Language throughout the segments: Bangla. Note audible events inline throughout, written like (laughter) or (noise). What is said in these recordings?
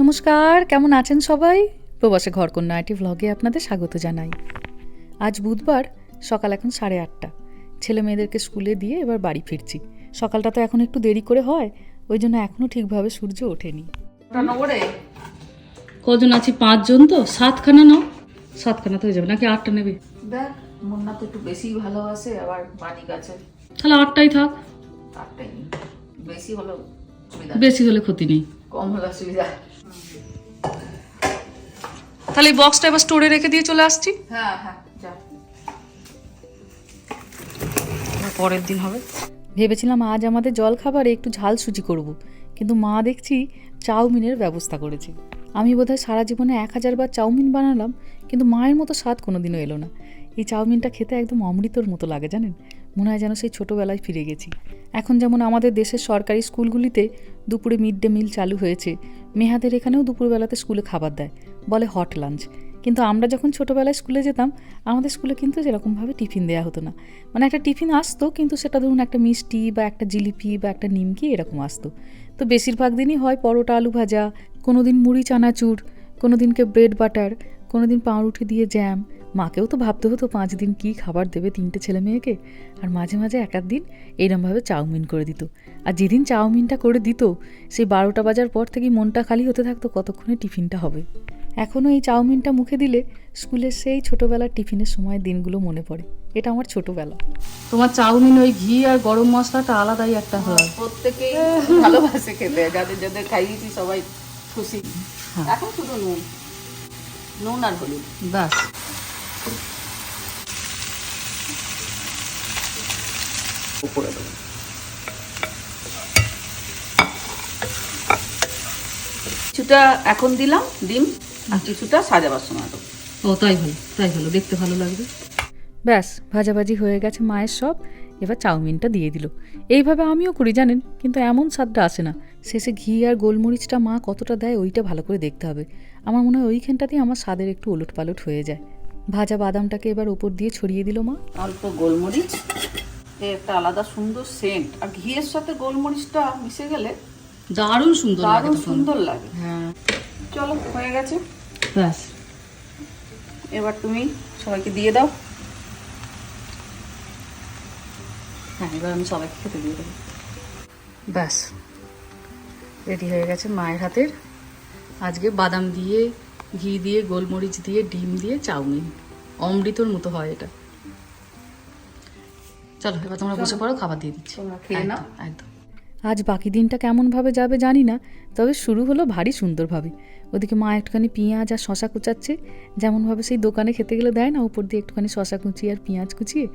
নমস্কার কেমন আছেন সবাই? প্রবাসে ঘরকন্যা আইটি ভ্লগে আপনাদের স্বাগত জানাই। আজ বুধবার সকাল এখন সাড়ে আটটা। ছেলে মেয়েদেরকে স্কুলে দিয়ে এবার বাড়ি ফিরছি। সকালটা তো এখন একটু দেরি করে হয় ওই জন্য এখনও ঠিকভাবে সূর্য ওঠেনি। কজন আছি? পাঁচজন তো? সাতখানা নাও। সাতখানা তো হয়ে যাবে। নাকি আটটা নেবে? দেখ মুন্না তো একটু বেশি ভালোবাসে আবার মানিক আছে। তাহলে আটটাই থাক। নেই। বেশি হলো বেশি হলে ক্ষতি নেই। কম হলো অসুবিধা তাহলে এই বক্সটা এবার স্টোরে রেখে দিয়ে চলে আসছি। হ্যাঁ হ্যাঁ পরের দিন হবে। ভেবেছিলাম আজ আমাদের জল খাবারে একটু ঝাল সুজি করব। কিন্তু মা দেখছি চাউমিনের ব্যবস্থা করেছে। আমি বোধহয় সারা জীবনে এক হাজার বার চাউমিন বানালাম কিন্তু মায়ের মতো স্বাদ কোনোদিনও এলো না। এই চাউমিনটা খেতে একদম অমৃতর মতো লাগে জানেন? মনে হয় যেন সেই ছোটোবেলায় ফিরে গেছি। এখন যেমন আমাদের দেশের সরকারি স্কুলগুলিতে দুপুরে মিড ডে মিল চালু হয়েছে মেহাদের এখানেও দুপুরবেলাতে স্কুলে খাবার দেয়, বলে হট লাঞ্চ। কিন্তু আমরা যখন ছোটোবেলায় স্কুলে যেতাম, আমাদের স্কুলে কিন্তু সেরকমভাবে টিফিন দেওয়া হতো না। মানে একটা টিফিন আসতো, কিন্তু সেটা ধরুন একটা মিষ্টি বা একটা জিলিপি বা একটা নিমকি এরকম আসতো। তো বেশিরভাগ দিনই হয় পরোটা, আলু ভাজা কোনো দিন মুড়ি, চানাচুর কোনো দিনকে ব্রেড বাটার কোনো দিন পাউরুটি দিয়ে জ্যাম মাকেও তো ভাবতে হতো পাঁচ দিন কী খাবার দেবে তিনটে ছেলে মেয়েকে। আর মাঝে মাঝে এক আধ দিন এইরমভাবে চাউমিন করে দিত। আর যেদিন চাউমিনটা করে দিত সেই বারোটা বাজার পর থেকেই মনটা খালি হতে থাকতো কতক্ষণে টিফিনটা হবে। এখনও এই চাউমিনটা মুখে দিলে স্কুলের সেই ছোটোবেলার টিফিনের সময় দিনগুলো মনে পড়ে। এটা আমার ছোটোবেলা। তোমার চাউমিন ওই ঘি আর গরম মশলাটা আলাদাই একটা হয়। প্রত্যেকেই ভালোবাসে খেতে যাদের যাদের খাইয়েছি সবাই খুশি। এখন শুধু নুন। নুন আর হলুদ। ব্যাস। উপরে দেবো কিছুটা এখন দিলাম ডিম আর কিছুটা সাজাবার সময় দেবো ও তাই ভালো তাই ভালো দেখতে ভালো লাগবে। ব্যাস ভাজাভাজি হয়ে গেছে মায়ের সব এবার চাউমিনটা দিয়ে দিল। এইভাবে আমিও করি জানেন কিন্তু এমন স্বাদটা আসে না। শেষে ঘি আর গোলমরিচটা মা কতটা দেয় ওইটা ভালো করে দেখতে হবে। আমার মনে হয় ওইখানটাতেই আমার স্বাদের একটু ওলট পালট হয়ে যায়। ভাজা বাদামটাকে এবার উপর দিয়ে ছড়িয়ে দিল মা। অল্প গোলমরিচ একটা আলাদা সুন্দর সেন্ট আর ঘিয়ের সাথে গোলমরিচটা মিশে গেলে দারুণ সুন্দর লাগে দারুণ সুন্দর লাগে। হ্যাঁ। চলো হয়ে গেছে? ব্যাস। এবার তুমি সবাইকে দিয়ে দাও। হ্যাঁ এবার আমি সবাইকে খেতে দিয়ে দেবো। ব্যাস। রেডি হয়ে গেছে মায়ের হাতের। আজকে বাদাম দিয়ে ঘি দিয়ে গোলমরিচ দিয়ে ডিম দিয়ে চাউমিন। অমৃতর মতো হয় এটা। চলো এবার তোমরা বসে পড়ো খাবার দিয়ে দিচ্ছি। তোমরা খেয়ে নাও। একদম, একদম আজ বাকি দিনটা কেমনভাবে যাবে জানি না তবে শুরু হলো ভারী সুন্দরভাবে। ওদিকে মা একটুখানি পেঁয়াজ আর শশা কুচাচ্ছে। যেমনভাবে সেই দোকানে খেতে গেলে দেয় না ওপর দিয়ে একটুখানি শশা কুচিয়ে আর পেঁয়াজ কুচিয়ে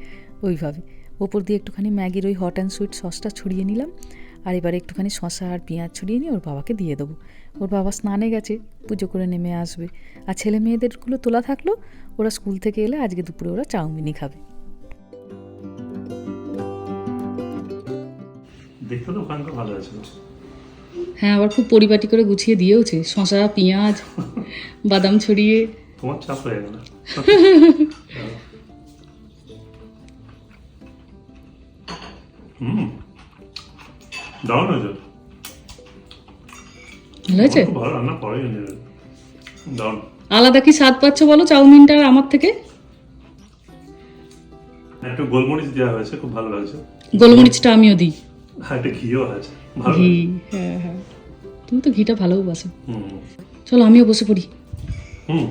ওইভাবে। ওপর দিয়ে একটুখানি ম্যাগির ওই হট অ্যান্ড সুইট সসটা ছড়িয়ে নিলাম। আর এবারে একটুখানি শশা আর পেঁয়াজ ছড়িয়ে নিয়ে ওর বাবাকে দিয়ে দেবো। ওর বাবা স্নানে গেছে পুজো করে নেমে আসবে। আর ছেলে মেয়েদেরগুলো তোলা থাকল ওরা স্কুল থেকে এলে আজকে দুপুরে ওরা চাউমিনই খাবে। দেখতে তো ওখানকার ভালো আছে হ্যাঁ আবার খুব পরিপাটি করে গুছিয়ে দিয়েওছে শশা পেঁয়াজ বাদাম ছড়িয়ে। তোমার চাপ হয়ে গেল (laughs) হুম। দারুণ হয়েছে। ভালো হয়েছে? ভালো রান্না করে দারুণ। আলাদা কি স্বাদ পাচ্ছ বলো আমার থেকে? একটু গোলমরিচ দেওয়া হয়েছে খুব ভালো লাগছে গোলমরিচটা আমিও দিই। হ্যাঁ একটা ঘিও আছে ভালো ঘি হ্যাঁ হ্যাঁ। তুমি তো ঘিটা ভালোবাসো হুম। চলো আমিও বসে পড়ি। হুম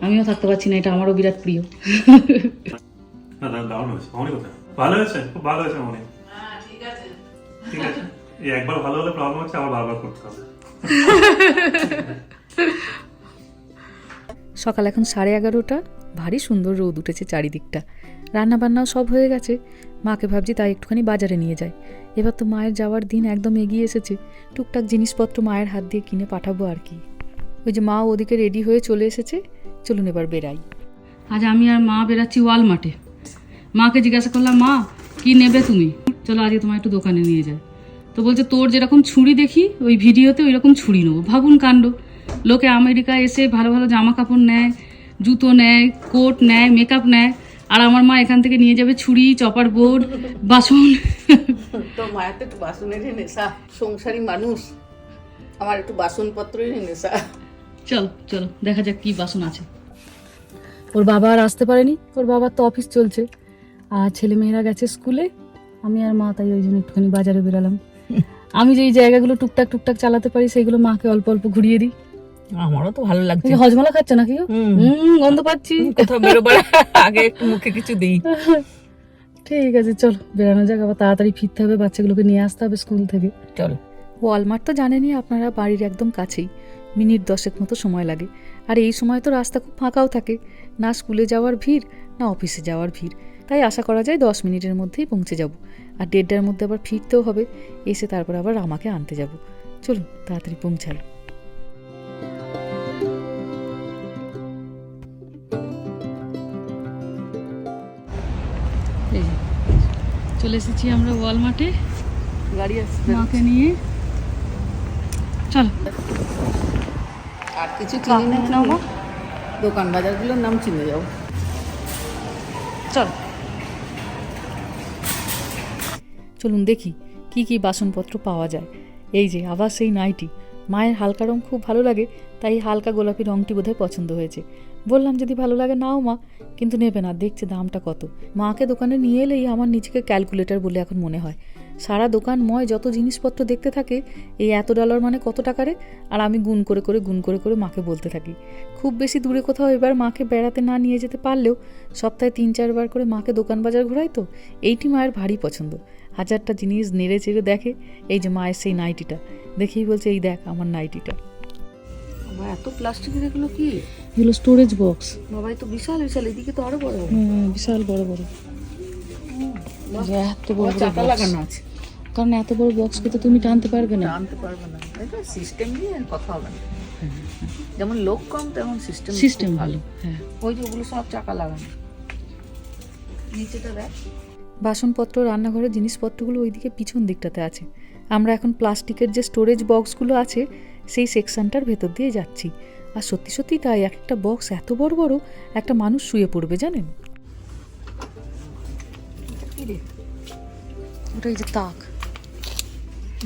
আমিও। থাকতে পারছি না এটা আমারও বিরাট প্রিয়। না দারুণ হয়েছে অনেক কথা। ভালো হয়েছে? খুব ভালো হয়েছে অনেক। একবার ভালো হলে প্রবলেম হচ্ছে আবার বারবার করতে হবে। সকাল এখন সাড়ে এগারোটা ভারী সুন্দর রোদ উঠেছে চারিদিকটা। রান্না বান্নাও সব হয়ে গেছে। মাকে ভাবছি তাই একটুখানি বাজারে নিয়ে যাই। এবার তো মায়ের যাওয়ার দিন একদম এগিয়ে এসেছে। টুকটাক জিনিসপত্র মায়ের হাত দিয়ে কিনে পাঠাবো আর কি। ওই যে মা ওদিকে রেডি হয়ে চলে এসেছে। চলুন এবার বেরাই আজ আমি আর মা বেরাচ্ছি ওয়ালমার্টে। মাকে জিজ্ঞাসা করলাম মা কি নেবে তুমি? চলো আজকে তোমার একটু দোকানে নিয়ে যায় তো বলছে তোর যেরকম ছুরি দেখি ওই ভিডিওতে ওই রকম ছুরি নেব। ভাবুন কাণ্ড। লোকে আমেরিকা এসে ভালো ভালো জামা কাপড় নেয় জুতো নেয় কোট নেয় মেকআপ নেয় আর আমার মা এখান থেকে নিয়ে যাবে ছুরি চপার বোর্ড বাসন। তো মায়ের তো একটু বাসনেরই নেশা সংসারী মানুষ। আমার একটু বাসনপত্রই নেশা। চলো চলো দেখা যাক কি বাসন আছে। ওর বাবা আর আসতে পারেনি ওর বাবার তো অফিস চলছে। আর ছেলে মেয়েরা গেছে স্কুলে আমি আর মা তাই ওই জন্য একটুখানি বাজারে বেরালাম। আমি যেই জায়গাগুলো টুকটাক টুকটাক চালাতে পারি সেগুলো মাকে অল্প অল্প ঘুরিয়ে দিই। আমারও তো ভালো লাগছে। হজমলা খাচ্ছ নাকি। হুম। গন্ধ পাচ্ছি। কোথাও বেরোবার আগে একটু মুখে কিছু দিই। ঠিক আছে চলো বেরানো যাক আবার তাড়াতাড়ি ফিরতে হবে বাচ্চাগুলোকে নিয়ে আসতে হবে স্কুল থেকে। চল। ওয়ালমার্ট তো জানেনই আপনারা বাড়ির একদম কাছেই। মিনিট দশেক মতো সময় লাগে। আর এই সময় তো রাস্তা খুব ফাঁকাও থাকে। না স্কুলে যাওয়ার ভিড় না অফিসে যাওয়ার ভিড়। তাই আশা করা যায় দশ মিনিটের মধ্যেই পৌঁছে যাব। আর দেড়টার মধ্যে আবার ফিরতেও হবে। এসে তারপর আবার আমাকে আনতে যাব। চলুন তাড়াতাড়ি পৌঁছাই। এই চলে এসেছি আমরা ওয়ালমার্টে। গাড়ি আসছে মাকে নিয়ে। চলো। আর কিছু চিনি না দোকান বাজারগুলোর নাম চিনে যাও। চলো। চলুন দেখি কি কি বাসনপত্র পাওয়া যায়। এই যে, আবার সেই নাইটি। মায়ের হালকা রং খুব ভালো লাগে, তাই হালকা গোলাপি রঙটি বোধহয় পছন্দ হয়েছে। বললাম, যদি ভালো লাগে নাও মা। কিন্তু নেবে না, দেখছে দামটা কত। মাকে দোকানে নিয়ে এলেই আমার নিজেকে ক্যালকুলেটর বলে এখন মনে হয়। সারা দোকানময় যত জিনিসপত্র দেখতে থাকে, এই এত ডলার মানে কত টাকারে আর আমি গুণ করে করে, গুণ করে করে মাকে বলতে থাকি। খুব বেশি দূরে কোথাও এবার মাকে বেড়াতে না নিয়ে যেতে পারলেও সপ্তাহে তিন চারবার করে মাকে দোকান বাজার ঘোরাই তো, এইটি মায়ের ভারী পছন্দ। হাজারটা জিনিস নেড়ে চেড়ে দেখে এই যে মায়ের সেই নাইটিটা। দেখেই বলছে এই দেখ আমার নাইটিটা। আমার এত প্লাস্টিকের এগুলো কি? এগুলো স্টোরেজ বক্স বাবাই তো বিশাল বিশাল। এদিকে তো আরও বড়। বিশাল বড় বড়। এত বড় চাকা লাগানো আছে। কারণ এত বড় বক্সকে তো তুমি টানতে পারবে না। জানতে পারবে না। এটা সিস্টেম নিয়ে আর কথা হবে না। যেমন লোক কম তেমন সিস্টেম সিস্টেম ভালো হ্যাঁ। ওই যে ওগুলো সব চাকা লাগানো। নিচেটা দেখ। বাসনপত্র রান্নাঘরের জিনিসপত্রগুলো ওইদিকে পিছন দিকটাতে আছে। আমরা এখন প্লাস্টিকের যে স্টোরেজ বক্সগুলো আছে সেই সেকশনটার ভেতর দিয়ে যাচ্ছি। আর সত্যি সত্যি তাই একটা বক্স এত বড় বড় একটা মানুষ শুয়ে পড়বে জানেন? ওটা এই যে তাক।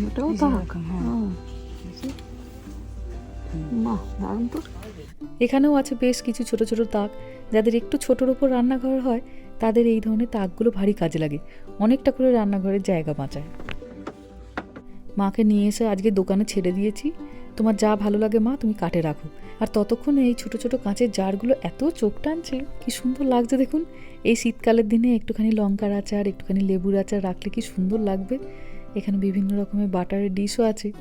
ওটাও তাক? হ্যাঁ। বাহ এখানেও আছে বেশ কিছু ছোট ছোট তাক যাদের একটু ছোটোর ওপর রান্নাঘর হয় তাদের এই ধরনের তাকগুলো ভারী কাজে লাগে। অনেকটা করে রান্নাঘরের জায়গা বাঁচায়। মাকে নিয়ে এসে আজকে দোকানে ছেড়ে দিয়েছি। তোমার যা ভালো লাগে মা, তুমি কাটে রাখো। আর ততক্ষণে এই ছোট ছোট কাঁচের জারগুলো এত চোখ টানছে, কি সুন্দর লাগছে দেখুন। এই শীতকালের দিনে একটুখানি লঙ্কার আচার, একটুখানি লেবুর আচার রাখলে কি সুন্দর লাগবে। এখানে বিভিন্ন রকমের বাটারের ডিশও আছে।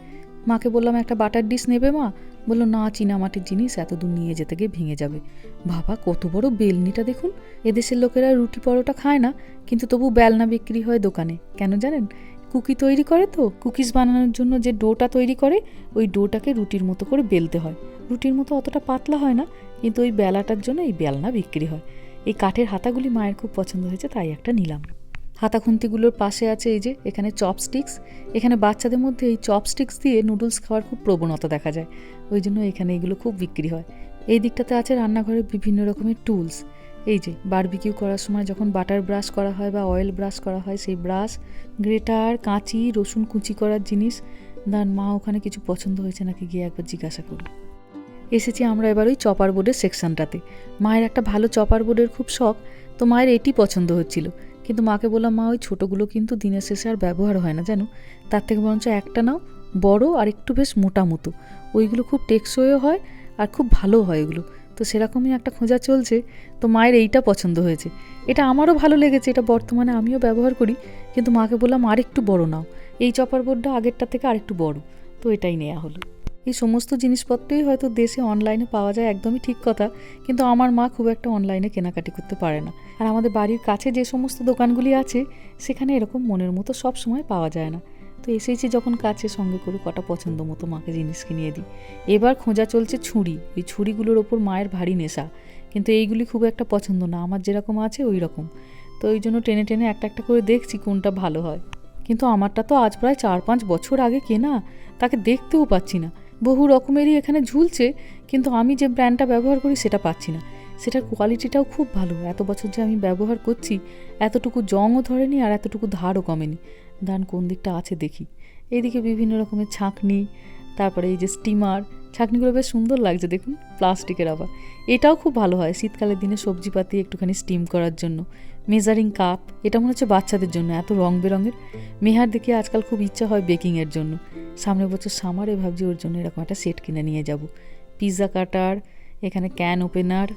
মাকে বললাম, একটা বাটার ডিশ নেবে মা? বলল, না চীনামাটির জিনিস এত দূর নিয়ে যেতে গিয়ে ভেঙে যাবে। বাবা, কত বড় বেলনিটা দেখুন, এদেশের লোকেরা রুটি পরোটা খায় না, কিন্তু তবু বেলনা বিক্রি হয় দোকানে, কেন জানেন? কুকি তৈরি করে তো, কুকিজ বানানোর জন্য যে ডোটা তৈরি করে, ওই ডোটাকে রুটির মতো করে বেলতে হয়। রুটির মতো অতটা পাতলা হয় না, কিন্তু ওই বেলাটার জন্য এই বেলনা বিক্রি হয়। এই কাঠের হাতাগুলি মায়ের খুব পছন্দ হয়েছে, তাই একটা নিলাম। হাতা খুন্তিগুলোর পাশে আছে এই যে, এখানে চপস্টিক্স। এখানে বাচ্চাদের মধ্যে এই চপস্টিক্স দিয়ে নুডলস খাওয়ার খুব প্রবণতা দেখা যায়। ওই জন্য এখানে এগুলো খুব বিক্রি হয়। এই দিকটাতে আছে রান্নাঘরের বিভিন্ন রকমের টুলস। এই যে, বারবিকিউ করার সময় যখন বাটার ব্রাশ করা হয় বা অয়েল ব্রাশ করা হয়, সেই ব্রাশ, গ্রেটার, কাঁচি, রসুন কুচি করার জিনিস। দান মা ওখানে কিছু পছন্দ হয়েছে নাকি গিয়ে একবার জিজ্ঞাসা করি। এসেছি আমরা এবার ওই চপার বোর্ডের সেকশনটাতে। মায়ের একটা ভালো চপার বোর্ডের খুব শখ। তো মায়ের এটি পছন্দ হচ্ছিল। কিন্তু মাকে বললাম, মা, ওই ছোটোগুলো কিন্তু দিনের শেষে আর ব্যবহার হয় না, জানো? তার থেকে বরঞ্চ একটা নাও, বড় আর একটু বেশ মোটা মতো। ওইগুলো খুব টেকসইও হয় আর খুব ভালো হয় এগুলো। তো সেরকমই একটা খোঁজা চলছে। তো মায়ের এইটা পছন্দ হয়েছে। এটা আমারও ভালো লেগেছে, এটা বর্তমানে আমিও ব্যবহার করি। কিন্তু মাকে বললাম, আর একটু বড় নাও। এই চপার বোর্ডটা আগেরটা থেকে আরেকটু বড়। তো এটাই নেওয়া হলো। এই সমস্ত জিনিসপত্রই হয়তো দেশে অনলাইনে পাওয়া যায় একদমই ঠিক কথা, কিন্তু আমার মা খুব একটা অনলাইনে কেনাকাটি করতে পারে না। আর আমাদের বাড়ির কাছে যে সমস্ত দোকানগুলি আছে, সেখানে এরকম মনের মতো সব সময় পাওয়া যায় না। তো এসেছি যখন কাছে সঙ্গে করে কটা পছন্দ মতো মাকে জিনিস কিনিয়ে দিই। এবার খোঁজা চলছে ছুরি, ওই ছুরিগুলোর ওপর মায়ের ভারী নেশা। কিন্তু এইগুলি খুব একটা পছন্দ না, আমার যেরকম আছে ওই রকম। তো ওই জন্য টেনে টেনে একটা একটা করে দেখছি কোনটা ভালো হয়। কিন্তু আমারটা তো আজ প্রায় চার পাঁচ বছর আগে কেনা, তাকে দেখতেও পাচ্ছি না। বহু রকমেরই এখানে ঝুলছে, কিন্তু আমি যে ব্র্যান্ডটা ব্যবহার করি সেটা পাচ্ছি না। সেটার কোয়ালিটিটাও খুব ভালো। এত বছর যে আমি ব্যবহার করছি, এতটুকু জংও ধরেনি আর এতটুকু ধারও কমেনি। দান কোন দিকটা আছে দেখি। এইদিকে বিভিন্ন রকমের ছাঁকনি, তারপরে এই যে স্টিমার ছাঁকনিগুলো বেশ সুন্দর লাগছে দেখুন, প্লাস্টিকের আবার। এটাও খুব ভালো হয় শীতকালের দিনে সবজিপাতি একটুখানি স্টিম করার জন্য। মেজারিং কাপ এটা মনে হচ্ছে বাচ্চাদের জন্য, এত রং বেরঙের। মেহার দেখে আজকাল খুব ইচ্ছা হয় বেকিংয়ের জন্য। সামনের বছর সামারে ভাবছি ওর জন্য এরকম একটা সেট কিনে নিয়ে যাব। পিৎজা কাটার এখানে ক্যান ওপেনার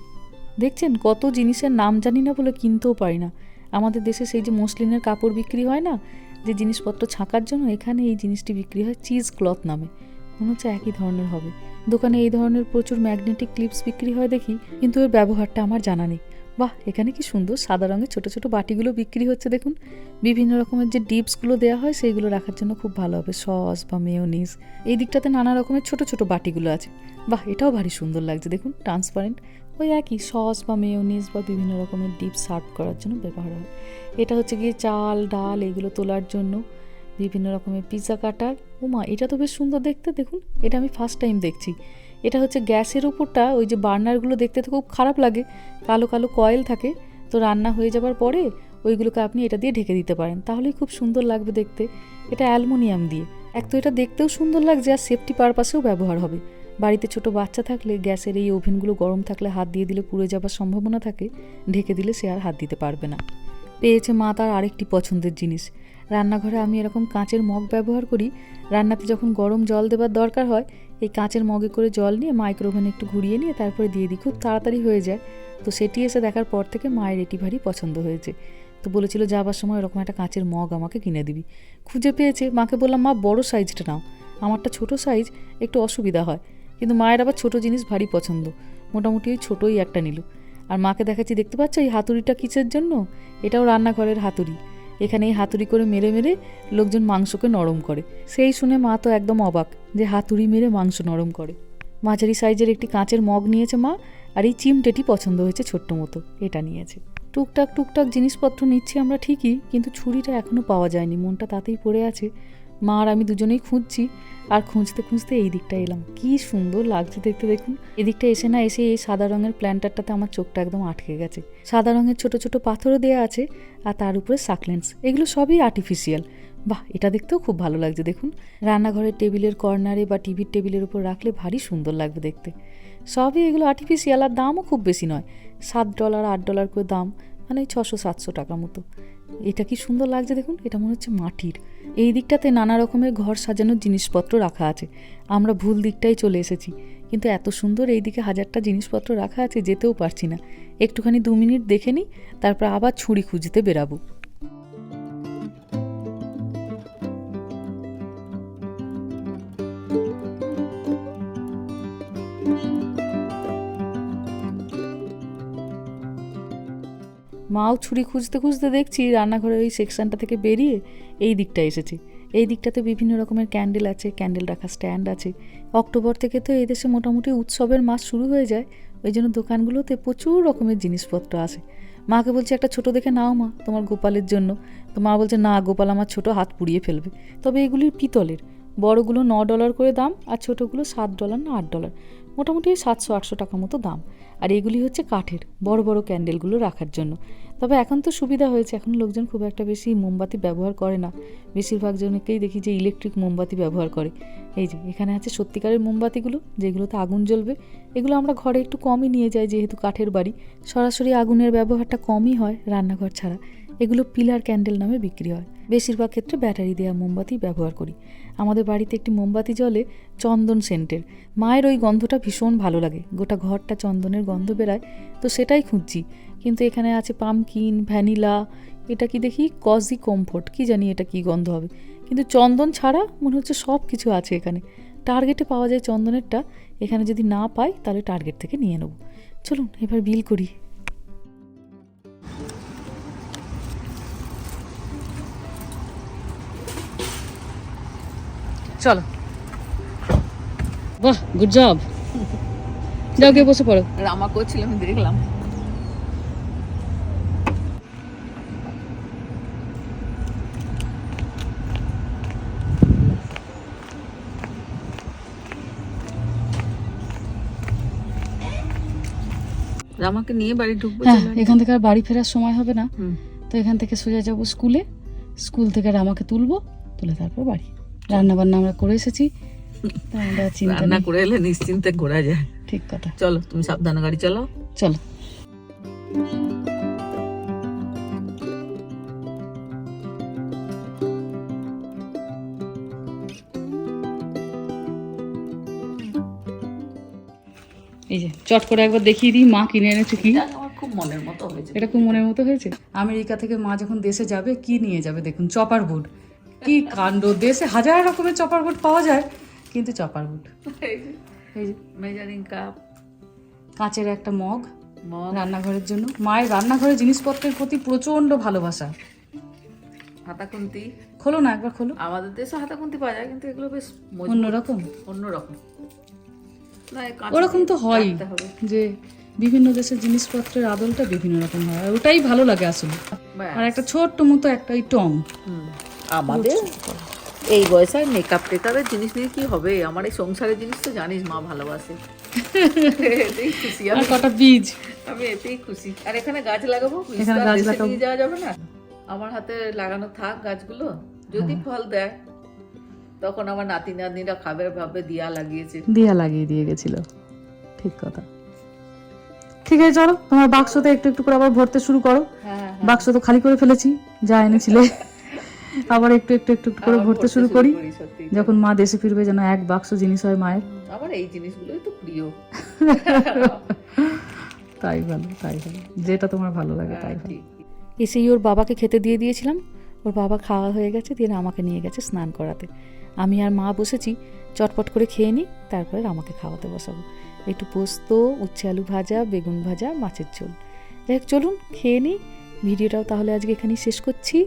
দেখছেন কত জিনিসের নাম জানি না বলে কিনতেও পারি না। আমাদের দেশে সেই যে মসলিনের কাপড় বিক্রি হয় না, যে জিনিসপত্র ছাঁকার জন্য এখানে এই জিনিসটি বিক্রি হয় চিজ ক্লথ নামে। মনে হচ্ছে একই ধরনের হবে। দোকানে এই ধরনের প্রচুর ম্যাগনেটিক ক্লিপস বিক্রি হয় দেখি, কিন্তু এর ব্যবহারটা আমার জানা নেই। বাহ, এখানে কি সুন্দর, সাদা রঙের ছোট ছোট বাটিগুলো বিক্রি হচ্ছে, দেখুন। বিভিন্ন রকমের যে ডিপসগুলো দেওয়া হয়, সেইগুলো রাখার জন্য খুব ভালো হবে, সস বা মেয়োনিজ। এই দিকটাতে নানা রকমের ছোট ছোট বাটিগুলো আছে। বাহ, এটাও ভারী সুন্দর লাগছে, দেখুন ট্রান্সপারেন্ট ওই একই, সস বা মেয়োনিজ বা বিভিন্ন রকমের ডিপ সার্ভ করার জন্য ব্যবহার হয়। এটা হচ্ছে গিয়ে চাল, ডাল, এগুলো তোলার জন্য। বিভিন্ন রকমের পিৎজা কাটার, উমা, এটা তো বেশ সুন্দর দেখতে, দেখুন। এটা আমি ফার্স্ট টাইম দেখছি। এটা হচ্ছে গ্যাসের উপরটা, ওই যে বার্নারগুলো দেখতে তো খুব খারাপ লাগে, কালো কালো কয়েল থাকে, তো রান্না হয়ে যাবার পরে ওইগুলোকে আপনি এটা দিয়ে ঢেকে দিতে পারেন। তাহলেই খুব সুন্দর লাগবে দেখতে। এটা অ্যালুমিনিয়াম দিয়ে। এক তো এটা দেখতেও সুন্দর লাগছে আর সেফটি পারপাসেও ব্যবহার হবে। বাড়িতে ছোট বাচ্চা থাকলে গ্যাসের এই ওভেনগুলো গরম থাকলে হাত দিয়ে দিলে পুড়ে যাবার সম্ভাবনা থাকে, ঢেকে দিলে সে আর হাত দিতে পারবে না। পেয়েছে মা তার আরেকটি পছন্দের জিনিস। রান্নাঘরে আমি এরকম কাঁচের মগ ব্যবহার করি, রান্নাতে যখন গরম জল দেবার দরকার হয় এই কাঁচের মগে করে জল নিয়ে মাইক্রোওভেনে একটু ঘুরিয়ে নিয়ে তারপরে দিয়ে দিই, খুব তাড়াতাড়ি হয়ে যায়। তো সেটি এসে দেখার পর থেকে মায়ের এটি ভারী পছন্দ হয়েছে। তো বলেছিল, যাবার সময় ওরকম একটা কাঁচের মগ আমাকে কিনে দিবি। খুঁজে পেয়েছে, মাকে বললাম, মা, বড় সাইজটা নাও। আমারটা ছোট সাইজ একটু অসুবিধা হয়। কিন্তু মায়ের আবার ছোট জিনিস ভারী পছন্দ। মোটামুটি ওই ছোটোই একটা নিল। আর মাকে দেখাচ্ছি, দেখতে পাচ্ছ এই হাতুড়িটা কিসের জন্য? এটাও রান্নাঘরের হাতুড়ি। এখানে এই হাতুড়ি করে মেরে মেরে লোকজন মাংসকে নরম করে। সেই শুনে মা তো একদম অবাক যে হাতুড়ি মেরে মাংস নরম করে। মাঝারি সাইজের একটি কাঁচের মগ নিয়েছে মা আর এই চিমটেটি পছন্দ হয়েছে ছোট্ট মতো। এটা নিয়েছে। টুকটাক টুকটাক জিনিসপত্র নিচ্ছি আমরা ঠিকই, কিন্তু ছুরিটা এখনও পাওয়া যায়নি। মনটা তাতেই পড়ে আছে। মা আর আমি দুজনেই খুঁজছি, আর খুঁজতে খুঁজতে এই দিকটা এলাম। কি সুন্দর লাগছে দেখতে দেখুন। এদিকটা এসে না এসে এই সাদা রঙের প্ল্যান্টারটাতে আমার চোখটা একদম আটকে গেছে। সাদা রঙের ছোট ছোট পাথরও দেওয়া আছে, আর তার উপরে সাকলেন্স। এগুলো সবই আর্টিফিশিয়াল বাহ, এটা দেখতেও খুব ভালো লাগছে দেখুন। রান্নাঘরের টেবিলের কর্নারে বা টিভির টেবিলের উপর রাখলে ভারী সুন্দর লাগবে দেখতে। সবই এগুলো আর্টিফিশিয়াল আর দামও খুব বেশি নয়। সাত ডলার আট ডলার করে দাম মানে ছশো সাতশো টাকা মতো। এটা কি সুন্দর লাগছে দেখুন, এটা মনে হচ্ছে মাটির। এই দিকটাতে নানা রকমের ঘর সাজানোর জিনিসপত্র রাখা আছে। আমরা ভুল দিকটাই চলে এসেছি, কিন্তু এত সুন্দর এই দিকে হাজারটা জিনিসপত্র রাখা আছে, যেতেও পারছি না। একটুখানি দু মিনিট দেখে নিই, তারপর আবার ছুরি খুঁজতে বেরাবো। মাও ছুরি খুঁজতে খুঁজতে দেখছি রান্নাঘরের ওই সেকশনটা থেকে বেরিয়ে এই দিকটা এসেছি। এই দিকটাতে বিভিন্ন রকমের ক্যান্ডেল আছে ক্যান্ডেল রাখা স্ট্যান্ড আছে। অক্টোবর থেকে তো এই দেশে মোটামুটি উৎসবের মাস শুরু হয়ে যায়। ওই জন্য দোকানগুলোতে প্রচুর রকমের জিনিসপত্র আছে মাকে বলছে, একটা ছোট দেখে নাও মা তোমার গোপালের জন্য। তো মা বলছে, না গোপাল আমার ছোট হাত পুড়িয়ে ফেলবে। তবে এগুলির পিতলের। বড়গুলো ন ডলার করে দাম আর ছোটোগুলো সাত ডলার না আট ডলার। মোটামুটি সাতশো আটশো টাকা মতো দাম। আর এগুলি হচ্ছে কাঠের, বড় বড় ক্যান্ডেলগুলো রাখার জন্য। তবে এখন তো সুবিধা হয়েছে, এখন লোকজন খুব একটা বেশি মোমবাতি ব্যবহার করে না। বেশিরভাগ জনকেই দেখি যে ইলেকট্রিক মোমবাতি ব্যবহার করে। এই যে, এখানে আছে সত্যিকারের মোমবাতিগুলো, যেগুলোতে আগুন জ্বলবে। এগুলো আমরা ঘরে একটু কমই নিয়ে যাই, যেহেতু কাঠের বাড়ি। সরাসরি আগুনের ব্যবহারটা কমই হয় রান্নাঘর ছাড়া। এগুলো পিলার ক্যান্ডেল নামে বিক্রি হয়। বেশিরভাগ ক্ষেত্রে ব্যাটারি দেওয়া মোমবাতি ব্যবহার করি। আমাদের বাড়িতে একটি মোমবাতি জলে চন্দন সেন্টের। মায়ের ওই গন্ধটা ভীষণ ভালো লাগে। গোটা ঘরটা চন্দনের গন্ধ বেরায়, তো সেটাই খুঁজছি। কিন্তু এখানে আছে পামকিন, ভ্যানিলা, এটা কি দেখি কজি কমফোর্ট, কি জানি এটা কি গন্ধ হবে। কিন্তু চন্দন ছাড়া মনে হচ্ছে সব কিছু আছে এখানে। টার্গেটে পাওয়া যায় চন্দনেরটা, এখানে যদি না পাই তাহলে টার্গেট থেকে নিয়ে নেব। চলুন, এবার বিল করি। চলো। বাহ গুড জব যাও গিয়ে বসে পড়ো। রামা করছিল আমি দেখলাম রামাকে নিয়ে বাড়ি ঢুকবো হ্যাঁ এখান থেকে আর বাড়ি ফেরার সময় হবে না। তো এখান থেকে সোজা যাব স্কুলে। স্কুল থেকে রামাকে তুলবো তুলে তারপর বাড়ি। রান্না বান্না আমরা করে এসেছি। আমরা চিন্তা রান্না করে এলে নিশ্চিন্তে ঘোরা যায়। ঠিক কথা। চলো তুমি সাবধানে গাড়ি চালাও। চলো। এই যে চট করে একবার দেখিয়ে দিই মা কিনে এনেছে কি? খুব মনের মতো হয়েছে। এটা খুব মনের মতো হয়েছে? আমেরিকা থেকে মা যখন দেশে যাবে কি নিয়ে যাবে দেখুন চপার বোর্ড কি কাণ্ড? দেশে হাজার রকমের চপার বুট পাওয়া যায় কিন্তু চপার বুট। মেজারিং কাপ কাঁচের একটা মগ মগ। রান্নাঘরের জন্য। মায়ের রান্নাঘরের জিনিসপত্রের প্রতি প্রচণ্ড ভালোবাসা। হাতাখুন্তি খোলো না একবার খোলো। আমাদের দেশে হাতাখুন্তি পাওয়া যায় কিন্তু এগুলো বেশ অন্যরকম? অন্যরকম। ওরকম তো হয়ই যে বিভিন্ন দেশের জিনিসপত্রের আদলটা বিভিন্ন রকম হয় ওটাই ভালো লাগে আসলে। আর একটা ছোট্ট মতো একটা ওই টং। আমাদের এই বয়সে মেকআপ টেকআপের জিনিস নিয়ে কি হবে? আমার এই সংসারের জিনিস তো জানিস মা ভালোবাসে। এতেই খুশি আমি। কটা বীজ? আমি এতেই খুশি। আর এখানে গাছ লাগাবো? এখানে গাছ লাগাবো। যাওয়া যাবে না? আমার হাতে লাগানো থাক গাছগুলো। যদি হ্যাঁ। ফল দেয় তখন আমার নাতি নাতনিরা খাবে ভাবে দিয়া লাগিয়েছে। দিয়া লাগিয়ে দিয়ে গেছিল। ঠিক কথা। ঠিক আছে চলো। তোমার বাক্সতে একটু একটু করে আবার ভরতে শুরু করো। হ্যাঁ। বাক্স তো খালি করে ফেলেছি। যা এনেছিলে। (laughs) আবার একটু একটু একটু একটু করে ভরতে শুরু করি। যখন মা দেশে ফিরবে যেন এক বাক্স জিনিস হয় মায়ের। আমার এই জিনিসগুলোই তো প্রিয়। (laughs) তাই ভালো তাই ভালো। যেটা তোমার ভালো লাগে তাই ভালো। এসেই ওর বাবাকে খেতে দিয়ে দিয়েছিলাম। ওর বাবা খাওয়া হয়ে গেছে দিয়ে আমাকে নিয়ে গেছে স্নান করাতে। আমি আর মা বসেছি চটপট করে খেয়ে নিই তারপরে আমাকে খাওয়াতে বসাবো। একটু পোস্ত উচ্ছে আলু ভাজা বেগুন ভাজা মাছের ঝোল। যাই হোক চলুন খেয়ে নিই। ভিডিওটাও তাহলে আজকে এখানেই শেষ করছি।